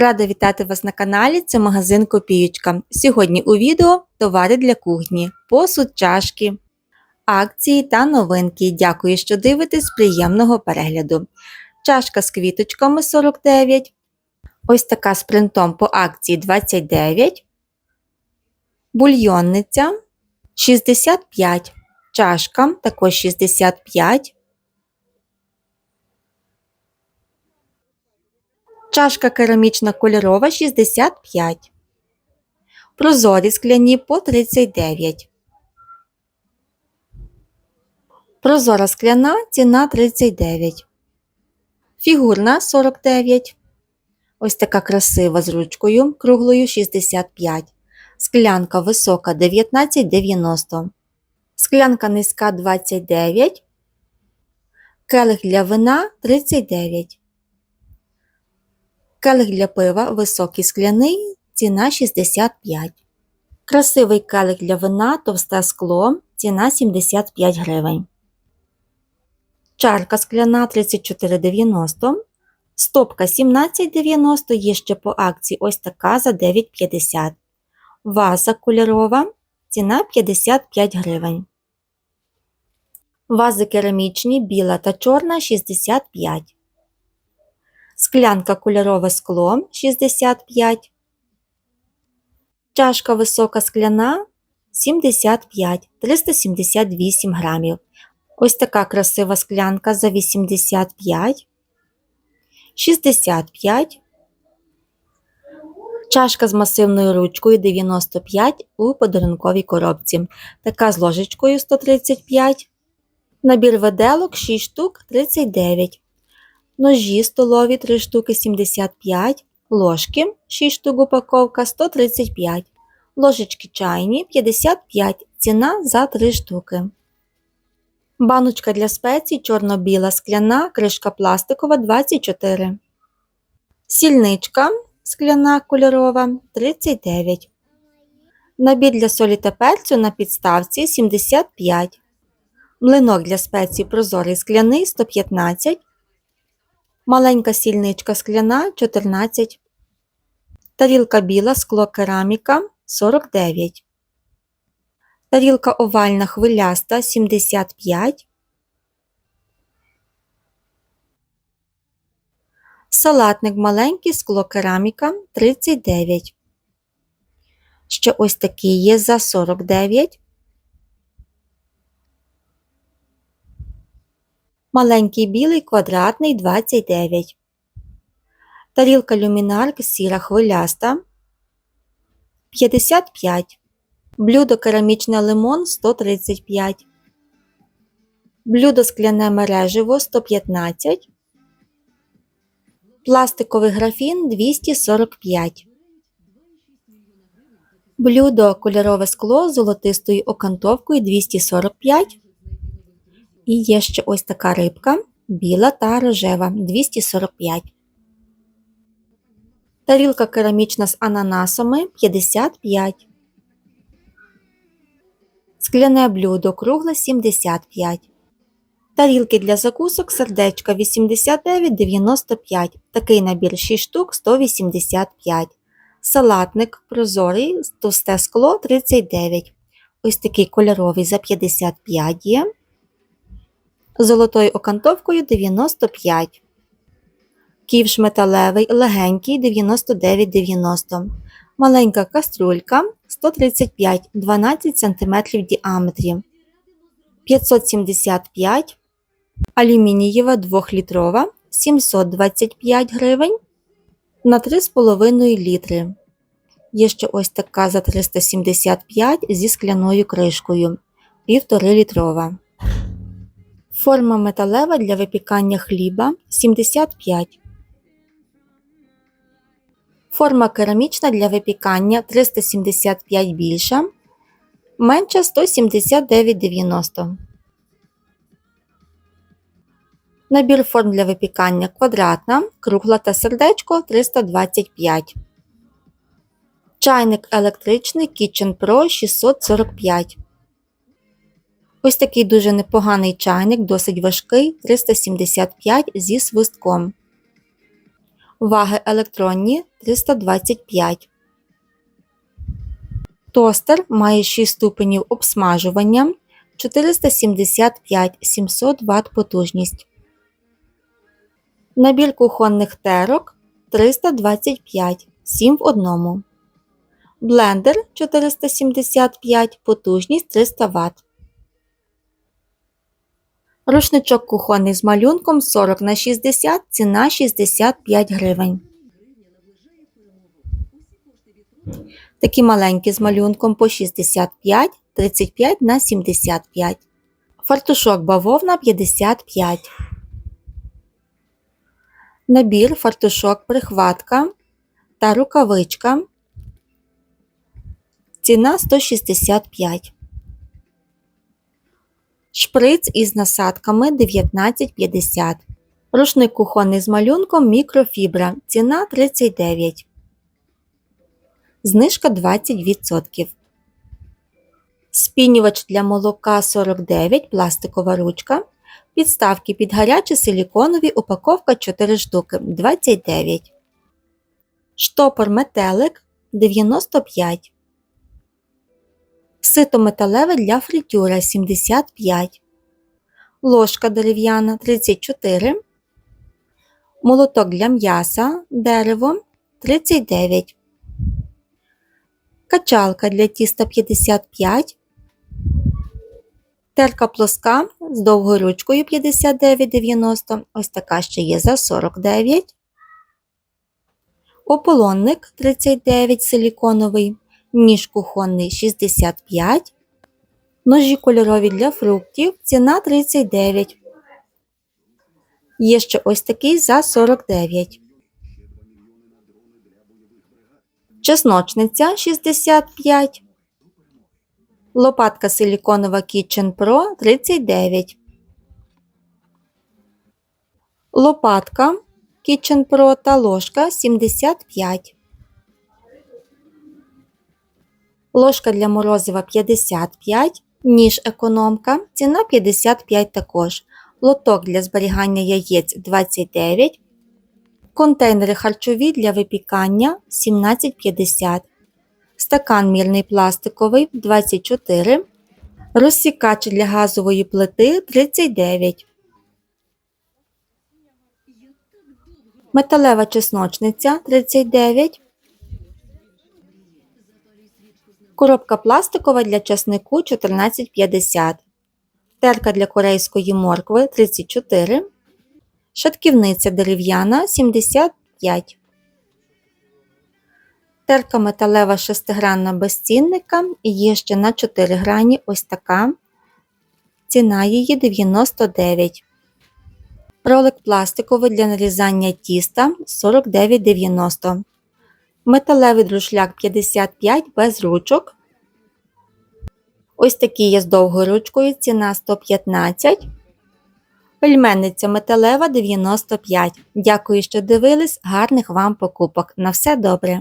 Рада вітати вас на каналі. Це магазин Копіючка. Сьогодні у відео товари для кухні, посуд, чашки, акції та новинки. Дякую, що дивитесь. Приємного перегляду. Чашка з квіточками 49. Ось така з принтом по акції 29. Бульйонниця 65. Чашка також 65. Чашка керамічна кольорова 65. Прозорі скляні по 39. Прозора скляна ціна 39. Фігурна 49. Ось така красива з ручкою круглою 65. Склянка висока 19,90. Склянка низька 29. Келих для вина 39. Келих для пива високий скляний, ціна 65. Красивий келих для вина товсте скло, ціна 75 гривень. Чарка скляна 34,90. Стопка 17,90 є ще по акції ось така за 9,50. Ваза кольорова, ціна 55 гривень. Вази керамічні, біла та чорна 65. Склянка кольорове скло 65. Чашка висока скляна 75 378 грамів. Ось така красива склянка за 85, 65. Чашка з масивною ручкою 95 у подарунковій коробці. Така з ложечкою 135. Набір виделок 6 штук 39 ножі столові 3 штуки 75, ложки 6 штук упаковка 135, ложечки чайні 55, ціна за 3 штуки. Баночка для спецій чорно-біла скляна, кришка пластикова 24. Сільничка скляна кольорова 39. Набір для солі та перцю на підставці 75. Млинок для спецій прозорий скляний 115. Маленька сільничка скляна 14. Тарілка біла скло кераміка 49. Тарілка овальна хвиляста 75. Салатник маленький скло кераміка 39. Ще ось такий є за 49. Маленький білий квадратний 29. Тарілка люмінарк сіра хвиляста 55. Блюдо керамічне лимон 135. Блюдо скляне мереживо 115. Пластиковий графін 245. Блюдо кольорове скло з золотистою окантовкою 245. І є ще ось така рибка біла та рожева 245. Тарілка керамічна з ананасами 55. Скляне блюдо кругле 75. Тарілки для закусок сердечка 89,95. Такий набір 6 штук 185. Салатник прозорий, товсте скло 39. Ось такий кольоровий за 55 є золотою окантовкою 95. Ківш металевий легенький 99,90 Маленька каструлька 135 12 см в діаметрі 575 Алюмінієва 2-літрова 725 гривень на 3,5 літри. Є ще ось така за 375 зі скляною кришкою 1,5 літрова. Форма металева для випікання хліба 75. Форма керамічна для випікання 375 більша. Менша 179,90. Набір форм для випікання квадратна, кругла та сердечко 325. Чайник електричний Kitchen Pro 645. Ось такий дуже непоганий чайник, досить важкий 375 зі свистком. Ваги електронні 325. Тостер має 6 ступенів обсмажування 475-700 Вт потужність. Набір кухонних терок 325 7 в одному. Блендер 475 потужність 300 Вт. Рушничок кухонний з малюнком 40 на 60 ціна 65 гривень. Такі маленькі з малюнком по 65, 35 на 75. Фартушок бавовна 55. Набір фартушок прихватка та рукавичка. Ціна 165. Шприц із насадками 19,50. Рушник кухонний з малюнком мікрофібра. Ціна 39. Знижка 20%. Спінювач для молока 49, пластикова ручка. Підставки під гарячі силіконові, упаковка 4 штуки 29. Штопор метелик 95. Сито металеве для фритюра 75. Ложка дерев'яна 34. Молоток для м'яса дерево 39. Качалка для тіста 55. Терка плоска з довгою ручкою 59,90. Ось така ще є за 49. Ополонник 39 силіконовий. Ніж кухонний 65. Ножі кольорові для фруктів. Ціна 39. Є ще ось такий за 49. Чесночниця 65. Лопатка силіконова Kitchen Pro 39. Лопатка Kitchen Pro та ложка 75. Ложка для морозива 55. Ніж економка. Ціна 55 також. Лоток для зберігання яєць 29. Контейнери харчові для випікання 17,50. Стакан мірний пластиковий 24. Розсікач для газової плити 39. Металева чесночниця 39. Коробка пластикова для часнику 14,50. Терка для корейської моркви 34. Шатківниця дерев'яна 75. Терка металева шестигранна без цінника. Є ще на 4 грані ось така. Ціна її 99. Ролик пластиковий для нарізання тіста 49,90. Металевий друшляк 55 без ручок. Ось такий є з довгою ручкою. Ціна 115. Пельменниця металева 95. Дякую, що дивились. Гарних вам покупок. На все добре!